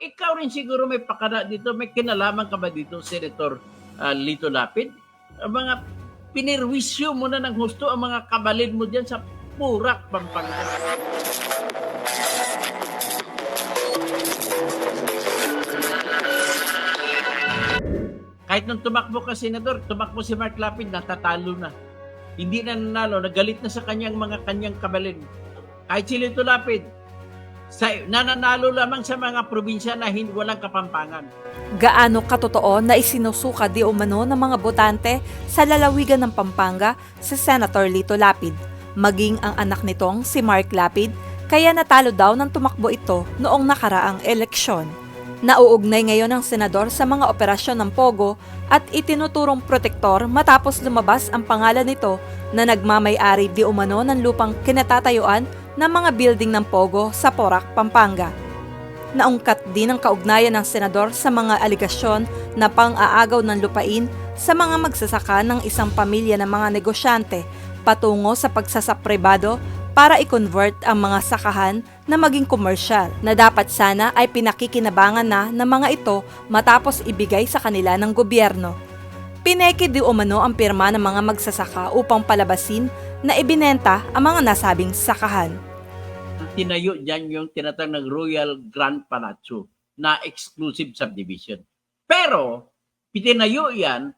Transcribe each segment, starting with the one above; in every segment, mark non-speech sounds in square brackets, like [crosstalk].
ikaw rin siguro may pakana dito, may kinalaman ka ba dito, Senator ah, Lito Lapid? Ang mga pinirwisyo mo na ng husto ang mga kabalin mo dyan sa Purak, Pampanga. Kahit nung tumakbo ka, Senador, tumakbo si Mark Lapid, natatalo na. Hindi na nanalo, nagalit na sa kanyang mga kanyang kabalin. Kahit si Lito Lapid, sa, nananalo lamang sa mga probinsya na hin, walang kapampangan. Gaano katotoo na isinusuka di umano ng mga botante sa lalawigan ng Pampanga si Senator Lito Lapid, maging ang anak nitong si Mark Lapid, kaya natalo daw ng tumakbo ito noong nakaraang eleksyon. Nauugnay ngayon ang senador sa mga operasyon ng Pogo at itinuturong protektor matapos lumabas ang pangalan nito na nagmamay-ari di umano ng lupang kinatatayuan ng mga building ng Pogo sa Porac, Pampanga. Naungkat din ang kaugnayan ng senador sa mga aligasyon na pang-aagaw ng lupain sa mga magsasaka ng isang pamilya ng mga negosyante patungo sa pagsasapribado para i-convert ang mga sakahan na maging komersyal na dapat sana ay pinakikinabangan na ng mga ito matapos ibigay sa kanila ng gobyerno. Pineke di umano ang pirma ng mga magsasaka upang palabasin na ibinenta ang mga nasabing sakahan. Tinayo dyan yung tinatawag ng Royal Grand Palazzo na exclusive subdivision. Pero, pitinayo yan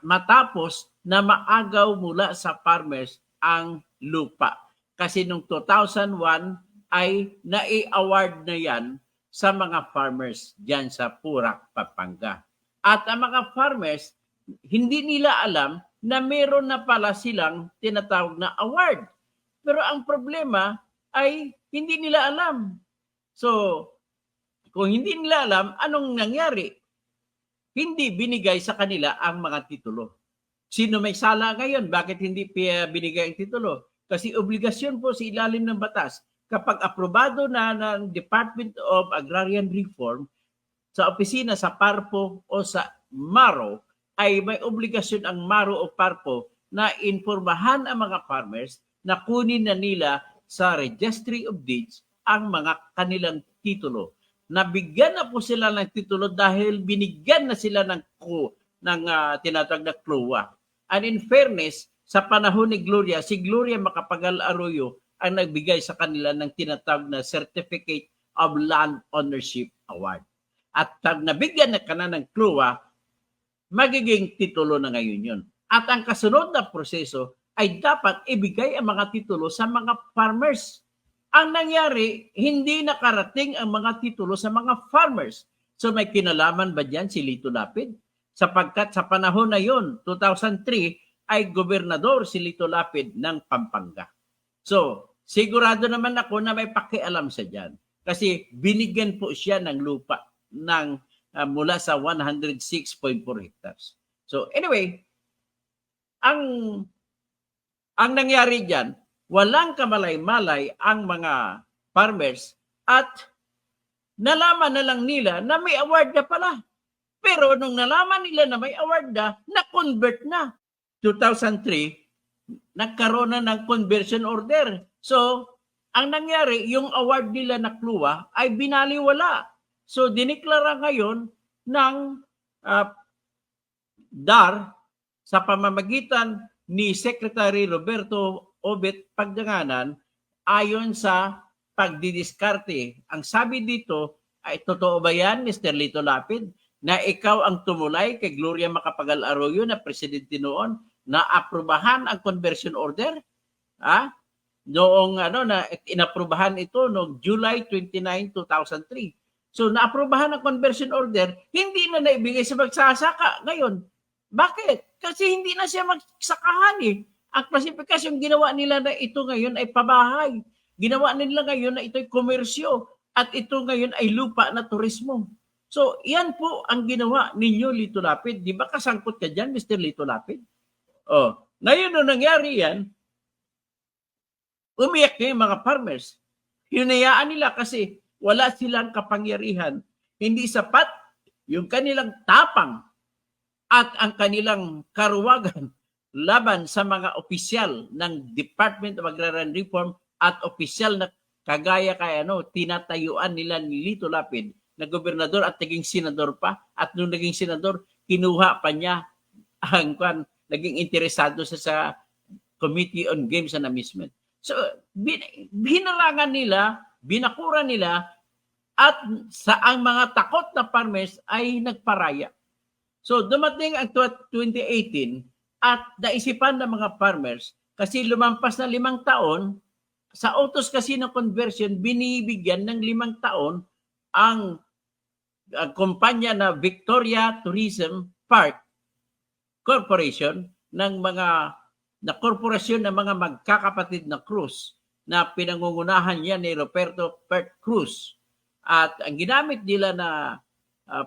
matapos na maagaw mula sa farmers ang lupa. Kasi nung 2001 ay nai-award na yan sa mga farmers dyan sa Purak, Pampanga. At ang mga farmers, hindi nila alam na meron na pala silang tinatawag na award. Pero ang problema ay hindi nila alam. So, kung hindi nila alam, anong nangyari? Hindi binigay sa kanila ang mga titulo. Sino may sala ngayon? Bakit hindi binigay ang titulo? Kasi obligasyon po sa ilalim ng batas, kapag aprobado na ng Department of Agrarian Reform sa opisina sa Parpo o sa Maro, ay may obligasyon ang Maro o Parpo na informahan ang mga farmers na kunin na nila sa Registry of Deeds ang mga kanilang titulo. Nabigyan na po sila ng titulo dahil binigyan na sila ng ko ng ah, tinatawag na CLOA. And in fairness, sa panahon ni Gloria, si Gloria Macapagal Arroyo ang nagbigay sa kanila ng tinatawag na Certificate of Land Ownership Award. At nabigyan na ka ng CLOA, magiging titulo na ngayon yun. At ang kasunod na proseso ay dapat ibigay ang mga titulo sa mga farmers. Ang nangyari, hindi nakarating ang mga titulo sa mga farmers. So may kinalaman ba dyan si Lito Lapid? Sapagkat sa panahon na yon, 2003, ay gobernador si Lito Lapid ng Pampanga. So, sigurado naman ako na may pakialam sa dyan. Kasi binigyan po siya ng lupa ng ah, mula sa 106.4 hectares. So anyway, ang ang nangyari diyan, walang kamalay-malay ang mga farmers at nalaman na lang nila na may award na pala. Pero nung nalaman nila na may award na, na-convert na. 2003, nagkaroon na ng conversion order. So, ang nangyari, yung award nila na kluwa ay binaliwala. So, diniklara ngayon ng ah, DAR sa pamamagitan ni Secretary Roberto Obet Pagdanganan ayon sa pagdidiskarte. Ang sabi dito, ay totoo ba yan, Mr. Lito Lapid, na ikaw ang tumulay kay Gloria Macapagal Arroyo na presidente noon na aprubahan ang conversion order? Ha? Noong ano na inaprubahan ito noong July 29, 2003. So naaprubahan ang conversion order, hindi na naibigay sa magsasaka ngayon. Bakit? Kasi hindi na siya magsakahan eh. Ang klasifikasyon ginawa nila na ito ngayon ay pabahay. Ginawa nila ngayon na ito'y komersyo at ito ngayon ay lupa na turismo. So, yan po ang ginawa ninyo, Lito Lapid. Di ba kasangkot ka dyan, Mr. Lito Lapid? Oh, ngayon nung nangyari yan, umiyak na yung mga farmers. Hinayaan nila kasi wala silang kapangyarihan. Hindi sapat yung kanilang tapang at ang kanilang karuwagan [laughs] laban sa mga opisyal ng Department of Agrarian Reform at opisyal na kagaya kay ano tinatayuan nila ni Lito Lapid na gobernador at naging senador pa. At nung naging senador, kinuha pa niya [laughs] ang kwan, naging interesado sa sa Committee on Games and Amusement. So, bin, binarangan nila, binakuran nila, at sa ang mga takot na farmers ay nagparaya. So, dumating ang tw- 2018 at naisipan ng mga farmers kasi lumampas na limang taon, sa autos kasi ng conversion, binibigyan ng limang taon ang uh, kumpanya na Victoria Tourism Park Corporation ng mga na korporasyon ng mga magkakapatid na cruise na pinangungunahan niya ni Roberto Pert Cruz. At ang ginamit nila na uh,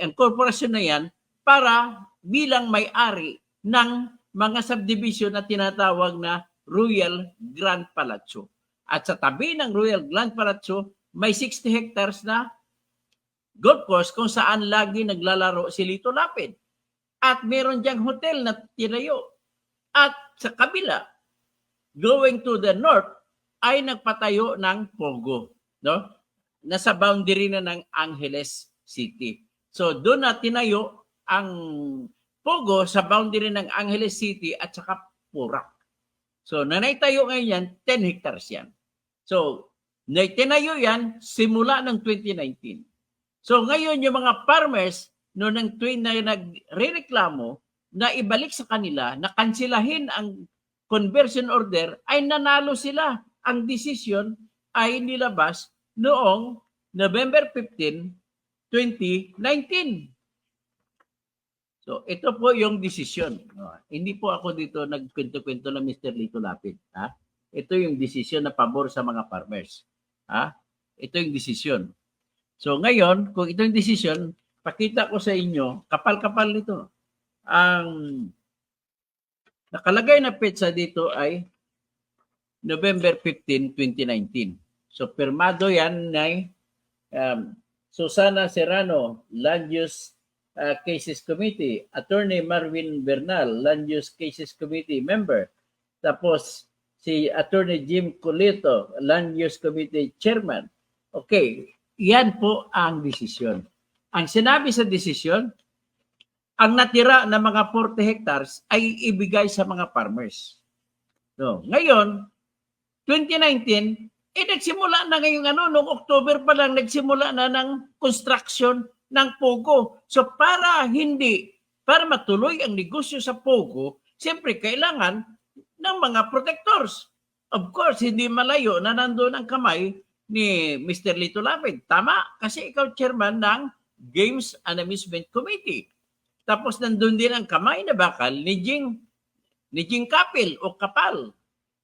ang korporasyon na yan para bilang may-ari ng mga subdivision na tinatawag na Royal Grand Palazzo. At sa tabi ng Royal Grand Palazzo, may 60 hectares na golf course kung saan lagi naglalaro si Lito Lapid. At meron diyang hotel na tinayo. At sa kabila, going to the north, ay nagpatayo ng Pogo. No? Nasa boundary na ng Angeles City. So doon na tinayo ang Pogo sa boundary ng Angeles City at saka Purak. So nanaytayo ngayon yan, 10 hectares yan. So naitinayo yan simula ng 2019. So ngayon yung mga farmers no nang tuwing na nagrereklamo na ibalik sa kanila, na kansilahin ang conversion order, ay nanalo sila. Ang desisyon ay nilabas noong November 15, 2019. So, ito po yung desisyon. No, hindi po ako dito nagkwento-kwento na Mr. Lito Lapid. Ha? Ito yung desisyon na pabor sa mga farmers. Ha? Ito yung desisyon. So, ngayon, kung ito yung desisyon, pakita ko sa inyo, kapal-kapal nito. Ang nakalagay na petsa dito ay November 15, 2019. So, pirmado yan na um, Susana Serrano, Land Use uh, Cases Committee, Attorney Marvin Bernal, Land Use Cases Committee member. Tapos si Attorney Jim Colito, Land Use Committee Chairman. Okay, yan po ang desisyon. Ang sinabi sa desisyon, ang natira na mga 40 hectares ay ibigay sa mga farmers. No. Ngayon, 2019, eh nagsimula na ngayong ano, noong October pa lang nagsimula na ng construction ng Pogo. So para hindi, para matuloy ang negosyo sa Pogo, siyempre kailangan ng mga protectors. Of course, hindi malayo na nandoon ang kamay ni Mr. Lito Lapid. Tama, kasi ikaw chairman ng Games and Amusement Committee. Tapos nandun din ang kamay na bakal ni Jing, ni Jing Kapil o Kapal.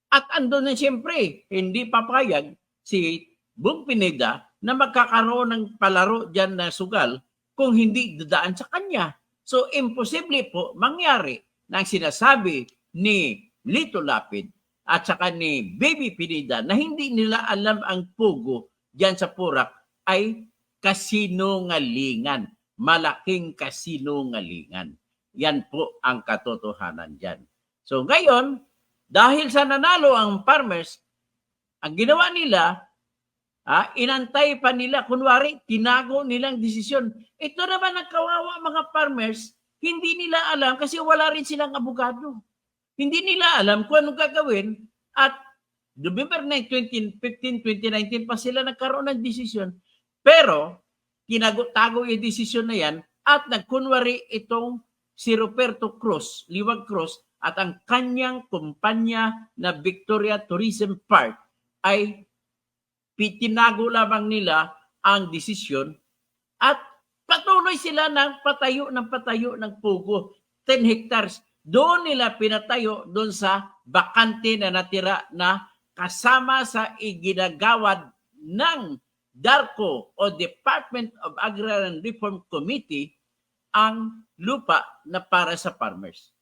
At andun na siyempre, hindi papayag si Bung Pineda na magkakaroon ng palaro dyan na sugal kung hindi dadaan sa kanya. So, imposible po mangyari na ang sinasabi ni Lito Lapid at saka ni Baby Pineda na hindi nila alam ang pugo dyan sa Purak ay kasinungalingan. Malaking kasinungalingan. Yan po ang katotohanan dyan. So ngayon, dahil sa nanalo ang farmers, ang ginawa nila, ah, inantay pa nila, kunwari, tinago nilang desisyon. Ito naman ang kawawa mga farmers, hindi nila alam kasi wala rin silang abogado. Hindi nila alam kung anong gagawin at November 9, 2015, 2019 pa sila nagkaroon ng desisyon. Pero, kinago-tago yung desisyon na yan at nagkunwari itong si Roberto Cruz, Liwag Cruz, at ang kanyang kumpanya na Victoria Tourism Park ay pitinago lamang nila ang desisyon at patuloy sila ng patayo ng patayo ng pugo. 10 hectares. Doon nila pinatayo doon sa bakante na natira na kasama sa iginagawad ng DARCO o Department of Agrarian Reform Committee ang lupa na para sa farmers.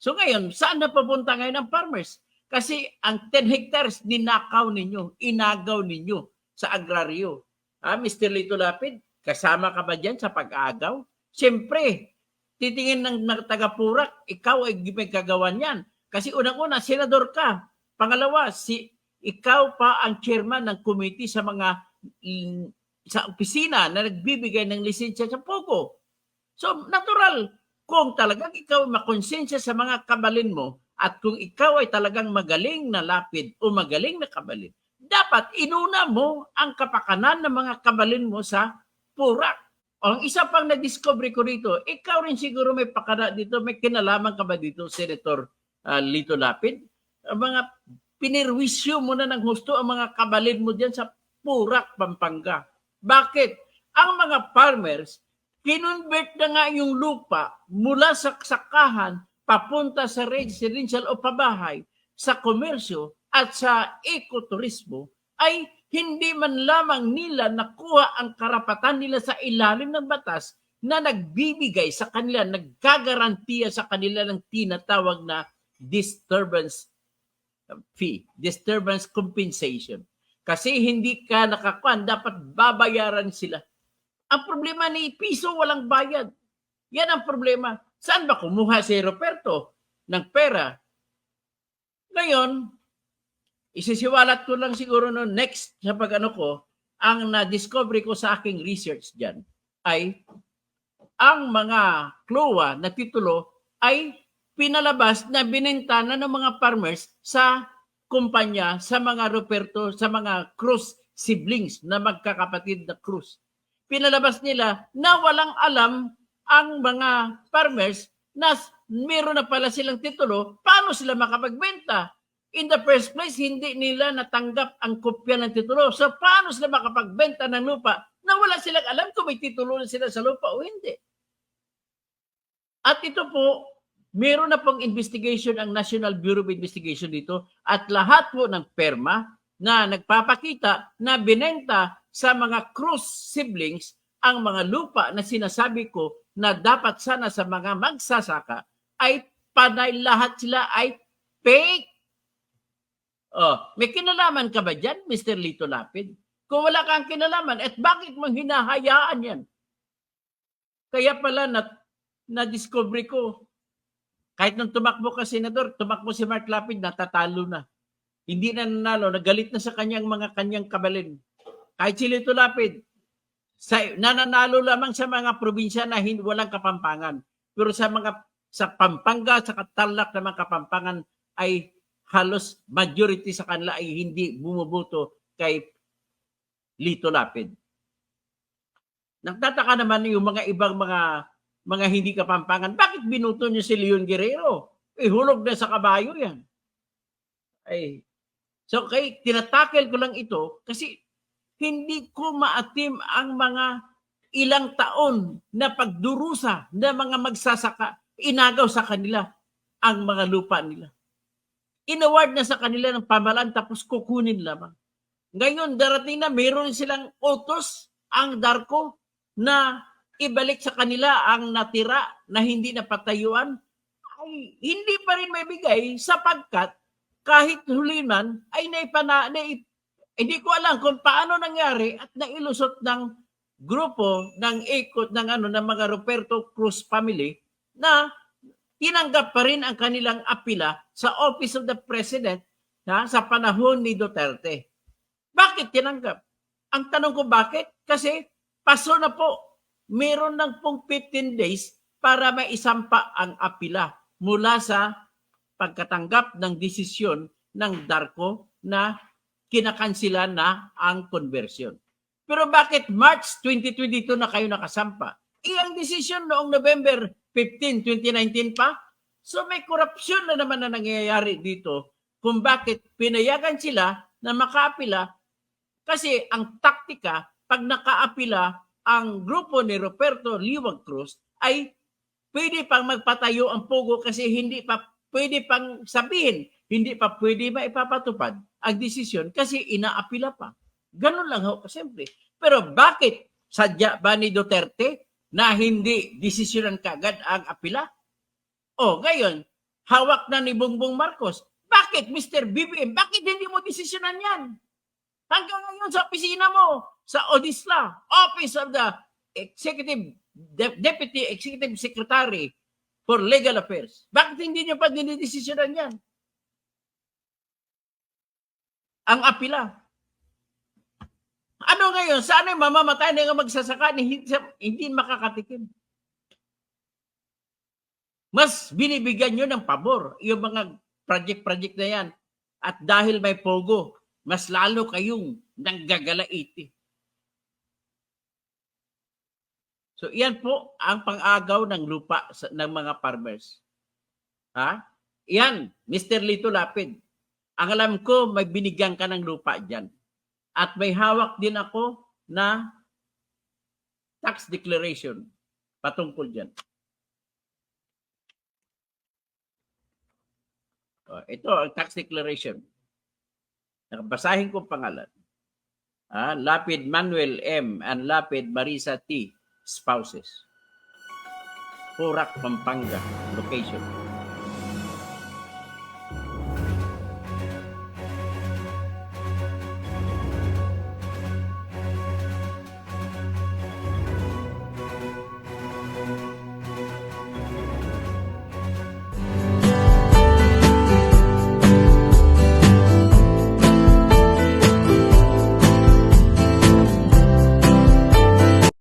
So ngayon, saan na papunta ngayon ang farmers? Kasi ang 10 hectares ninakaw ninyo, inagaw ninyo sa agraryo. Ah, Mr. Lito Lapid, kasama ka ba dyan sa pag-agaw? Siyempre, titingin ng mga taga-purak, ikaw ay may kagawan yan. Kasi unang-una, senador ka. Pangalawa, si ikaw pa ang chairman ng committee sa mga sa opisina na nagbibigay ng lisensya sa Pogo. So, natural, kung talagang ikaw ay makonsensya sa mga kabalin mo at kung ikaw ay talagang magaling na lapid o magaling na kabalin, dapat inuna mo ang kapakanan ng mga kabalin mo sa purak. O, ang isa pang na-discover ko rito, ikaw rin siguro may pakana dito, may kinalaman ka ba dito, Senator ah, Lito Lapid? Ang mga pinirwisyo mo na ng husto ang mga kabalin mo diyan sa Purak, Pampanga. Bakit? Ang mga farmers, kinonvert na nga yung lupa mula sa sakahan papunta sa residential o pabahay, sa komersyo at sa ekoturismo ay hindi man lamang nila nakuha ang karapatan nila sa ilalim ng batas na nagbibigay sa kanila, nagkagarantiya sa kanila ng tinatawag na disturbance fee, disturbance compensation. Kasi hindi ka nakakuan, dapat babayaran sila. Ang problema ni piso walang bayad. Yan ang problema. Saan ba kumuha si Roberto ng pera? Ngayon, isisiwalat ko lang siguro no next sa pag-ano ko, ang na-discover ko sa aking research dyan ay ang mga klowa na titulo ay pinalabas na binenta na ng mga farmers sa kumpanya, sa mga Roberto, sa mga Cruz siblings na magkakapatid na Cruz. Pinalabas nila na walang alam ang mga farmers na meron na pala silang titulo, paano sila makapagbenta? In the first place, hindi nila natanggap ang kopya ng titulo. So, paano sila makapagbenta ng lupa na wala silang alam kung may titulo na sila sa lupa o hindi? At ito po, meron na pong investigation ang National Bureau of Investigation dito at lahat po ng perma na nagpapakita na binenta sa mga Cruz siblings ang mga lupa na sinasabi ko na dapat sana sa mga magsasaka ay panay lahat sila ay fake. Oh, may kinalaman ka ba dyan, Mr. Lito Lapid? Kung wala kang kinalaman, at bakit mo hinahayaan yan? Kaya pala na, na-discover ko, kahit nung tumakbo ka, Senador, tumakbo si Mark Lapid, natatalo na. Hindi na nanalo, nagalit na sa kanyang mga kanyang kabalin. Kahit si Lito Lapid, sa, nananalo lamang sa mga probinsya na hindi, walang kapampangan. Pero sa mga sa Pampanga, sa Tarlac na mga kapampangan ay halos majority sa kanila ay hindi bumuboto kay Lito Lapid. Nagtataka naman yung mga ibang mga mga hindi kapampangan, bakit binuto niyo si Leon Guerrero? Eh, hulog na sa kabayo yan. Ay, so kay tinatakel ko lang ito kasi hindi ko maatim ang mga ilang taon na pagdurusa na mga magsasaka, inagaw sa kanila ang mga lupa nila. Inaward na sa kanila ng pamalan tapos kukunin lamang. Ngayon, darating na mayroon silang utos ang Darko na ibalik sa kanila ang natira na hindi napatayuan ay hindi pa rin may bigay sapagkat kahit huli man ay naipana, naip, hindi ko alam kung paano nangyari at nailusot ng grupo ng ikot ng ano ng mga Roberto Cruz family na tinanggap pa rin ang kanilang apila sa Office of the President ha, sa panahon ni Duterte. Bakit tinanggap? Ang tanong ko bakit? Kasi paso na po. Meron ng pong 15 days para maisampa ang apila mula sa pagkatanggap ng desisyon ng Darko na kinakansila na ang conversion. Pero bakit March 2022 na kayo nakasampa? Iyang desisyon noong November 15, 2019 pa? So may korupsyon na naman na nangyayari dito kung bakit pinayagan sila na makaapila kasi ang taktika pag nakaapila ang grupo ni Roberto Liwag Cruz ay pwede pang magpatayo ang pugo kasi hindi pa pwede pang sabihin, hindi pa pwede ba ang desisyon kasi inaapila pa. Ganun lang ho, siyempre. Pero bakit sadya ba ni Duterte na hindi desisyonan kagad ang apila? O, ngayon, hawak na ni Bongbong Marcos. Bakit, Mr. BBM? Bakit hindi mo desisyonan yan? Hanggang ngayon sa opisina mo, sa ODISLA, Office of the Executive De- Deputy Executive Secretary for Legal Affairs. Bakit hindi niyo pa dinidesisyonan yan? Ang apila. Ano ngayon? Saan yung mamamatay na yung magsasaka hindi, hindi makakatikim? Mas binibigyan nyo ng pabor yung mga project-project na yan. At dahil may pogo, mas lalo kayong nanggagalaiti. So, iyan po ang pang-agaw ng lupa sa, ng mga farmers. Ha? Iyan, Mr. Lito Lapid. Ang alam ko, may binigyan ka ng lupa dyan. At may hawak din ako na tax declaration patungkol dyan. Ito ang tax declaration. Nakabasahin ko ang pangalan. Ah, Lapid Manuel M. and Lapid Marisa T. Spouses. Purak, Pampanga. Location.